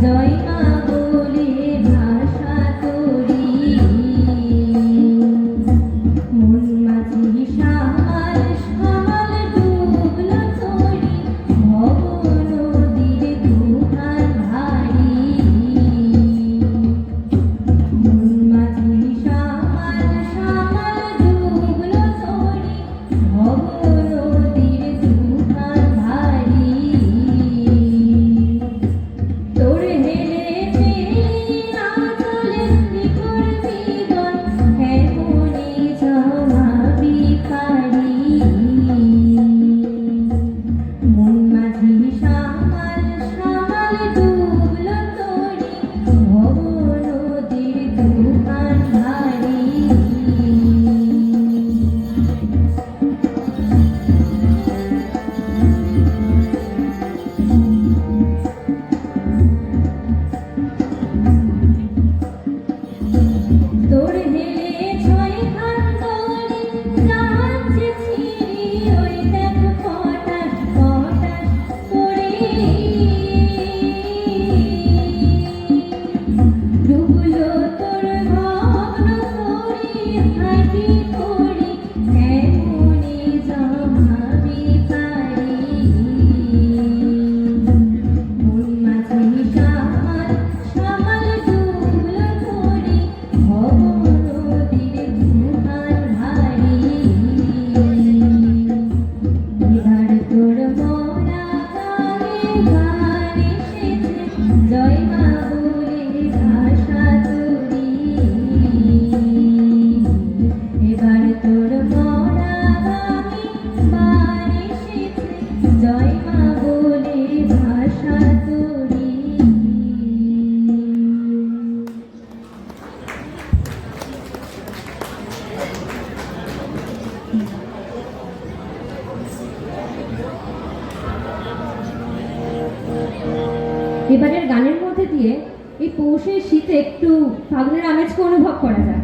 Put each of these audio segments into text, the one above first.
giới. Thank. এবারের গানের মধ্যে দিয়ে এই পৌষের শীতে একটু ফাগুনের আমেজকে অনুভব করা যায়।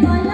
Bueno.